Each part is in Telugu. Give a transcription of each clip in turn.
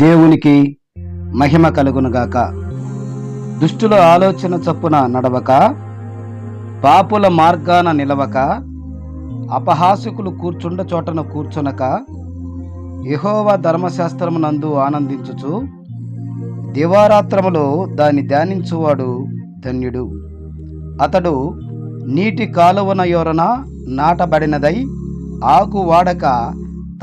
దేవునికి మహిమ కలుగునుగాక. దుష్టుల ఆలోచన చొప్పున నడవక పాపుల మార్గాన నిలవక అపహాసకులు కూర్చుండ చోటన కూర్చునక యెహోవా ధర్మశాస్త్రమునందు ఆనందించుచు దివారాత్రములో దాన్ని ధ్యానించువాడు ధన్యుడు. అతడు నీటి కాలువన యోరన నాటబడినదై ఆకు వాడక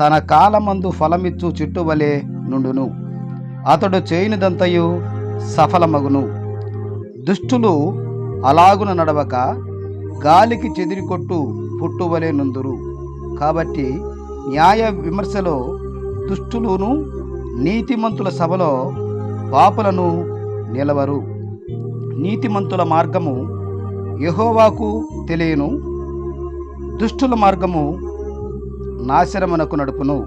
తన కాలమందు ఫలమిచ్చు చెట్టువలే నుండును. అతడు చేయనిదంతయు సఫలమగును. దుష్టులు అలాగున నడవక గాలికి చెదిరికొట్టు పుట్టువలే నుందురు. కాబట్టి న్యాయ విమర్శలో దుష్టులును నీతిమంతుల సభలో పాపులను నిలవరు. నీతిమంతుల మార్గము యహోవాకు తెలియను. దుష్టుల మార్గము నాశనమునకు నడుపును.